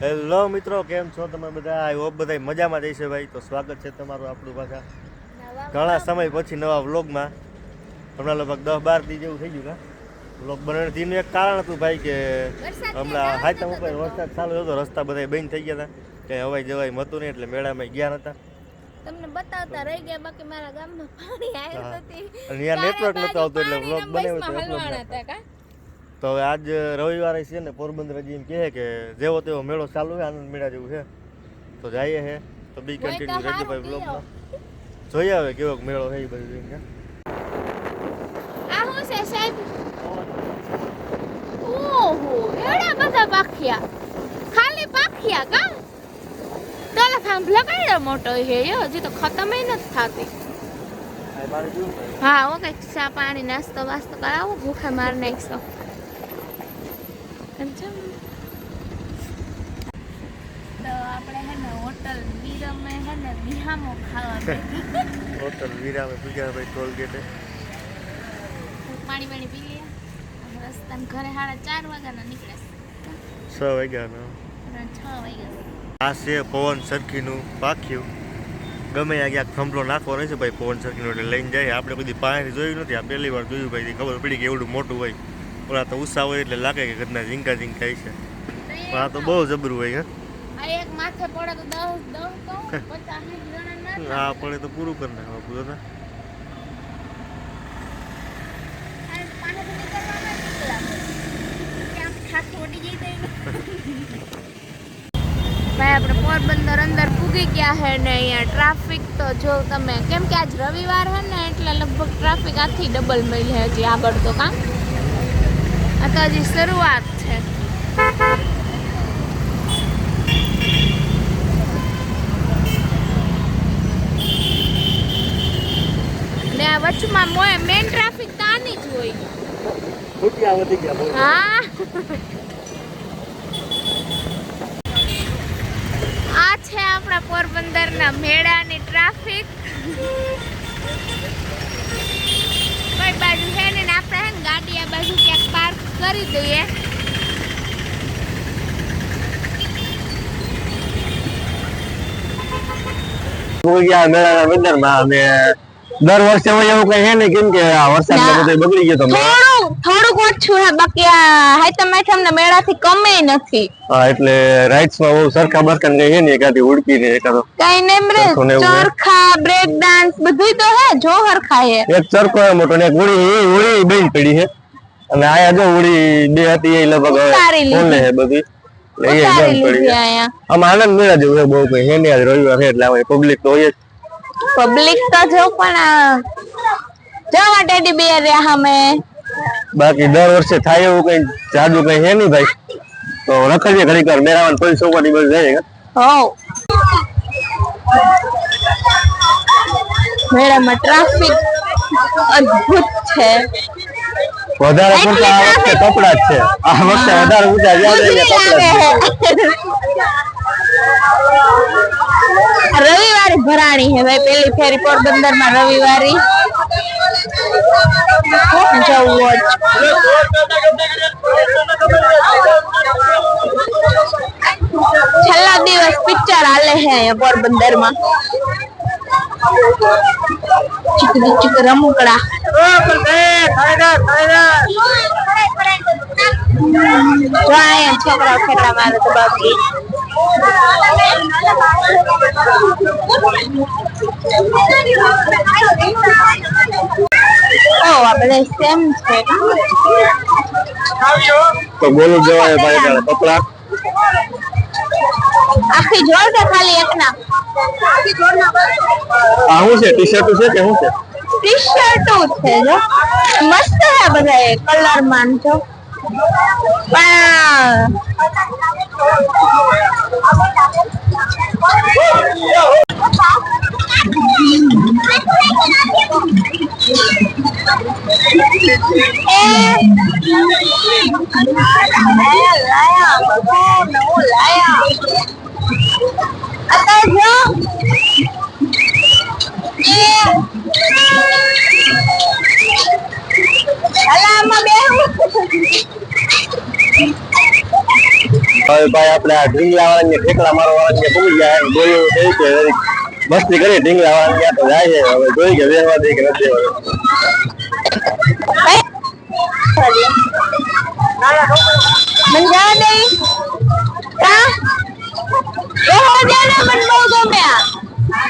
Hello મિત્રો કેમ છો તમે બધા? આઈ હોપ બધા મજામાં જઈશે ભાઈ. તો સ્વાગત છે તમારું આપણું પાછા. ઘણા સમય પછી નવા વ્લોગમાં હમણાં લગભગ દસ બાર દી જેવું થઈ ગયું કા? વ્લોગ બનાવવાનું એક કારણ હતું ભાઈ કે હમણાં આવતો ઉપર વરસાદ ચાલુ હતો રસ્તા બધા બંધ થઈ ગયા હતા. કંઈ હવાઈ જવાય મતું નહીં એટલે મેળામાં ગયા નતા. તમને બતાવતા રહી ગયા બાકી મારા ગામમાં પાણી આવ્યું હા. નથી અને અહીંયા network નહોતું આવતું એટલે વ્લોગ બનાવ્યો હતો હતા તો હવે આજ રવિવારે છે ને પોરબંદર હજી એમ કહે કે જેવો તેવો મેળો ચાલુ છે આનંદ મેળા જેવું છે. તો જઈએ છે તો બી કન્ટિન્યુ રહેજો ભાઈ. બ્લોગમાં જોઈએ હવે કેવો મેળો છે એ બધું જોઈને આ શું છે સાહેબ? ઓહો એવડા બધા પાખિયા. ખાલી પાખિયા કા? તોલા થાંભલો કઈડો મોટો છે યો હજી તો ખતમ નથી થતી? હા ઓ કંઈક ચા પાણી નાસ્તો વાસ્તો કરાવો ભૂખે માર નાખશો. સમજ્યા? તો આપણે હે ને હોટલ વીરમે હે ને બિહામો ખાવા હોટલ વીરામે પૂજા ભાઈ ટોલ ગેટે પાણી પાણી પી લઈએ રસ્તામાં ઘરે સાડા ચાર વાગ્યાના નીકળે છ. વાગ્યાનો. અને છ વાગ્યા. આ છે પવન સરખીનું પાખ્યું ગમે ત્યાં ક્યાંક થંભલો નાખવો રહેશે ભાઈ પવન સરખીનું એટલે લઈને જાય. આપણે બધી પાણી જોયું નથી. આ પહેલી વાર જોયું ભાઈ ખબર પડી કે એવડું મોટું હોય. ઓલા તો ઉત્સાહ હોય એટલે લાગે કે ઘરના ઝીંકા ઝીંકા છે. પણ આ તો બહુ જબરું હોય આ એક માથે પડે તો દસ દસ કહું પચાસ જણા ના હે તો પૂરું કરી નાખવા પૂરું ના થાય. પાણીથી નીકળવામાં નીકળ્યા. ક્યાંક થાક ઓડી જાય તો ભાઈ આપણે પોરબંદર અંદર પૂગી ગયા છે ને અહીંયા ટ્રાફિક તો જો તમે કેમ કે આજ રવિવાર હે ને એટલે લગભગ ટ્રાફિક આથી ડબલ મળી હે હજી આગળ તો કાં? આ હજી શરૂઆત છે. ને આ વચમાં મેન ટ્રાફિક તાની જ હોય. હા. આ છે આપણા પોરબંદરના મેળાની ટ્રાફિક કઈ બાજુ છે ને ને આપણે ગાડી આ બાજુ ક્યાંક કરી દઈએ. મેળાના અને દર વર્ષે એવું કઈ હે ને કેમ કે આ વરસાદ બધું બગડી ગયો તમે થોડું થોડુંક ઓછું હે બાકી આ હાઈતમ ને મેળા થી કમે નથી. હા એટલે રાઇટ્સમાં બહુ સરખા બરકન કઈ હે ને એકાદી ઉડકી ને એકાદો કઈ નેમ રે હે. ચરખા બ્રેક ડાન્સ બધું તો હે જો હરખા હે. એક ચરખો મોટો ને એક ઉડી ઉડી બેન પડી છે અને આયા જો ઉડી બે હતી એ લગભગ ઉતારી લીધી. ફોને છે બધી. એટલે એ ઉતારી બંધ પડી લીધી છે. અહીંયા. આમાં આનંદ મેળા જેવું છે બહુ કઈ. છે નહીં આજ રવિવાર છે એટલે આવે પબ્લિક તો હોય જ. પબ્લિક તો જો પણ આ જવા ટેડી બેર રહ્યા અમે. બાકી દર વર્ષે થાય એવું કઈ જાદુ કઈ છે નહીં ભાઈ. તો રખડીએ ઘડીક વાર મેળામાં કોઈ સોપાટી બધું જાય હો. મેળામાં ટ્રાફિક અદ્ભુત છે. વધારે એટલી પડતા આ વખતે traffic. કપડા જ છે. આ વખતે વધારે ઊંચા જ્યાં જાય ત્યાં કપડા જ છે આવે રવિવારે ભરાણી હે ભાઈ પેલી ફેરી પોરબંદરમાં રવિવારી જવું હોત. છેલ્લા દિવસ પિક્ચર હાલે હે અહીંયા પોરબંદરમાં ચીક ચીક રમકડા છોકરાઓ ખેતરા મારે તો બાકી તો બોલું જવાય ભાઈ કપડા આખી જોડ કે ખાલી એક ના. આ શું છે? ટી શર્ટ છે કે શું છે? ટી શર્ટો છે જો. મસ્ત છે બધા કલરમાં જો. પણ અત્યારે જો હવે ભાઈ આપણે આ ઢીંગલા વાળા ઠેકડા મારવા વાળા પૂરી એમ ગોળીઓ કહે છે મસ્તી કરી ઢીંગલા વાળા ત્યાં તો જાય છે, હવે જોઈ કે વેરવા દે કે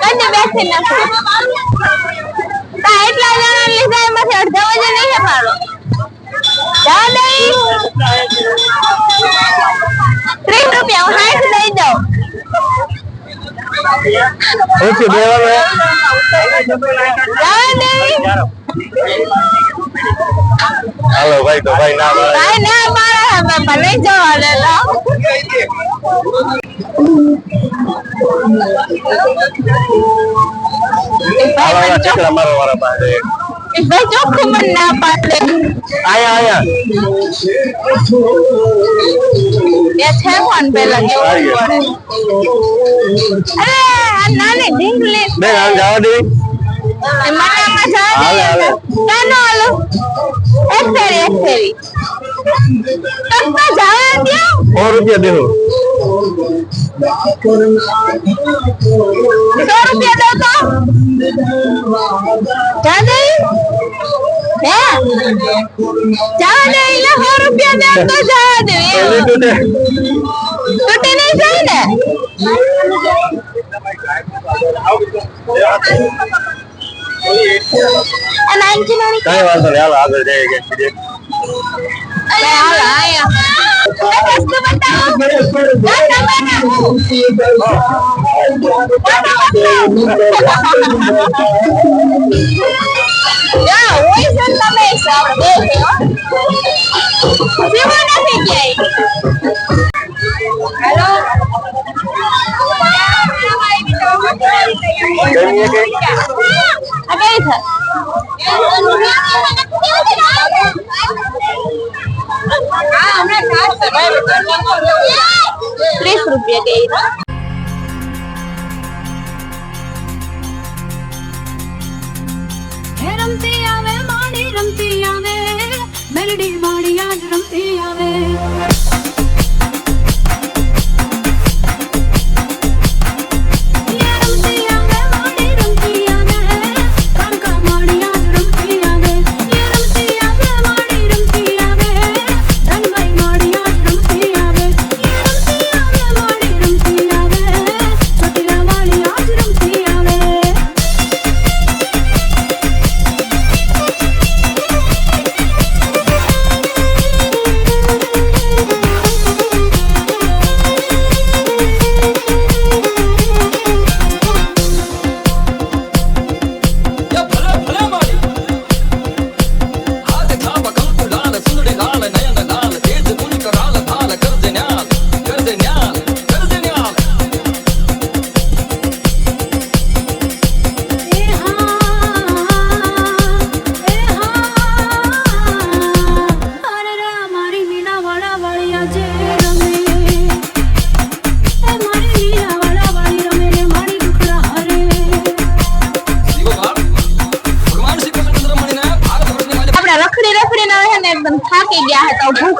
ને કને બેસી નથી. તા એટલા જણા લીધા એમાંથી અડધા વજન નહીં જવા ત્રીસ રૂપિયા હું સાઠ દઈ દઉં. ઓછું દેવાનું હે? જવા દે હાલો ભાઈ તો ભાઈ ના પાડે. ભાઈ ના મારા ભાઈ ચોખ્ખું મને ના પાડે આયા આયા એ છે ફોન પેલા કેવું પડે અરે આ નાની ઢીંગલી બેન હાલ જવા દે એ મનામાં જવા દે. કાનો હાલો એક ફેરી એક ફેરી તો જવા દ્યો સો રૂપિયા દેવો સો રૂપિયા દો તો જા દે હે જવા દે એટલે સો રૂપિયા દે તો જવા દે. તૂટી નહીં જાય ને આ નાનકી નાની વાંધો નહીં હાલો આગળ જઈએ કે બીજે. અરે હાલો આયા આ વસ્તુ બતાવો યા હોય છે ને તમે આપણે બે છે હો હે રમતી આવે માડી રમતી આવે મેલડી માડી આજ રમતી આવે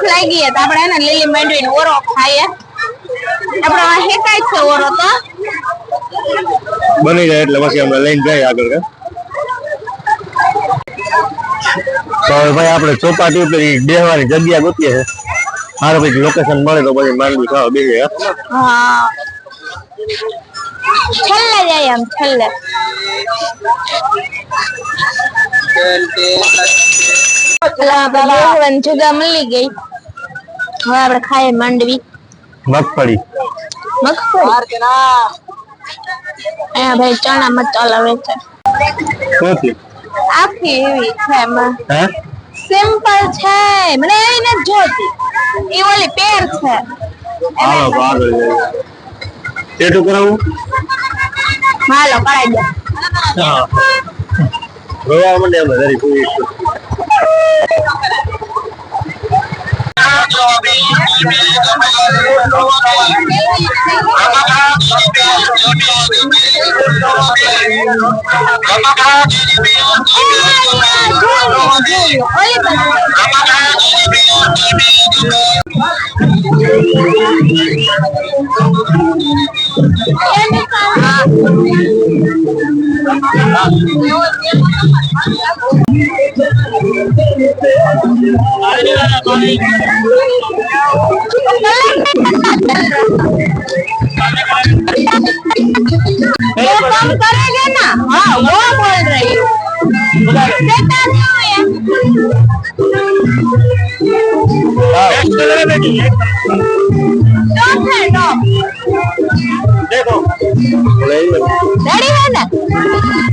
હતા ભૂખ તો આપણે એને લીલી માંડવીનો ઓરો ખાઈએ. આપણે હેકાય છે ઓરો તો. બની જાય એટલે પછી અમે લઈને જાય આગળ કે. તો હવે ભાઈ આપણે ચોપાટી ઉપર બેહવાની જગ્યા ગોતીએ છે. મારે પછી લોકેશન મળે તો પછી માંડવી ખાવા બેસીએ હા. છેલ્લે જાય આમ છેલ્લે. પેલા બેહવાની જગ્યા મળી ગઈ. હવે આપણે ખાઈએ માંડવી. મગફળી. મગફળી? અહીંયા ભાઈ ચણા મચાલ આવે છે. કોથી આખી એવી છે એમાં. સિમ્પલ છે. મને એવી નથી જોતી. એ ઓલી પેર છે. હાલો આગળ ટેટુ કરાવું? હાલો કરાઈ દો. હા. રોવા મને એમ જરી પૂરી ઓલી બાજુ. ये कम करेंगे ना हाँ वो बोल रही हूँ देता नहीं है टॉप है टॉप रेडी है ना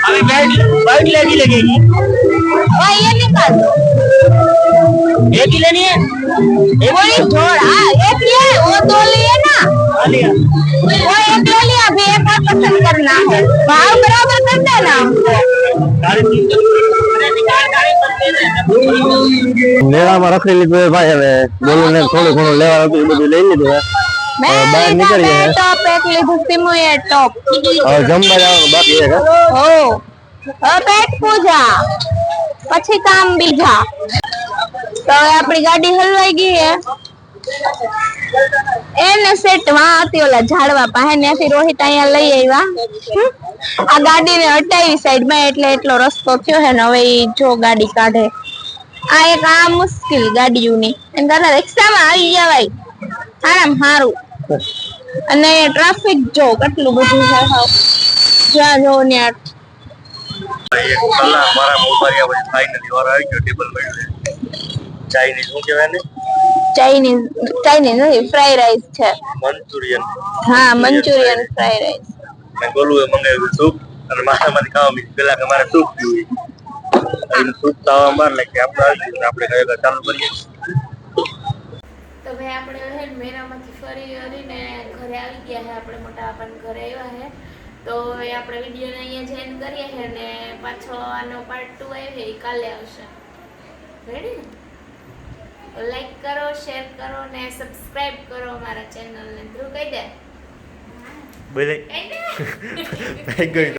अभी बैठ बैठ लेगी लगेगी और ये निकाल दो एक ही लेनी है पूरी छोड़ हाँ एक ये वो दो लिए ना आ लिया वो एक ले लिया अभी एक और पसंद करना है भाव बराबर कर देना गाड़ी तीन सौ अरे निकाल गाड़ी बंद दे મેળામાં રખડી લીધું હોય ભાઈ હવે બોલું ને થોડું ઘણું લેવા હતું એ બધું લઈ લીધું બહાર નીકળી ગયા ટોપ એક લીધું સીમુ એ ટોપ જમવા જવાનું બાકી છે હો પેટ પૂજા પછી કામ બીજા તો હવે આપણી ગાડી હલવાઈ ગઈ હે એને સેટ વાં હતી ઓલા ઝાડવા પાસે ત્યાંથી રોહિત અહીંયા લઈ આવ્યા આ ગાડીને હટાવી સાઈડમાં એટલે એટલો રસ્તો થયો હે ને હવે જો ગાડી કાઢે આ એક આ મુશ્કેલ ગાડીઓની એમ કરતા રિક્ષામાં આવી જવાય આરામ સારું અને ટ્રાફિક જો કેટલું બધું છે. જ્યાં જો ને આ એક કલાક મારા મોબાઈલ પછી ફાઇનલી વાર આવી ગયો ટેબલ મળ્યું ચાઇનીઝ શું કહેવાય ને ચાઇનીઝ ચાઇનીઝ નહીં ફ્રાઈ રાઈસ છે. મંચુરિયન હા મંચુરિયન ફ્રાઈ રાઈસ મેં બોલું એ મંગાવ્યું સૂપ અને માથામાંથી ખાવા મીઠું પેલા કે મારે સૂપ પીવું સૂપ ખાવા મારે કે આપણે આવી આપણે ચાલુ કરીએ. આપણે હે મેરામાંથી ફરી હરીને ઘરે આવી ગયા છે આપણે મોટા આપણને ઘરે આવ્યા છે તો હવે આપણે વિડીયોને અહીંયા જોઈન કરીએ છે ને પાછો આનો પાર્ટ ટુ આવે એ કાલે આવશે. રેડી ને લાઈક કરો શેર કરો ને સબસ્ક્રાઇબ કરો અમારા ચેનલને ધ્રુવ કહી દે. બોલે. કહી દે.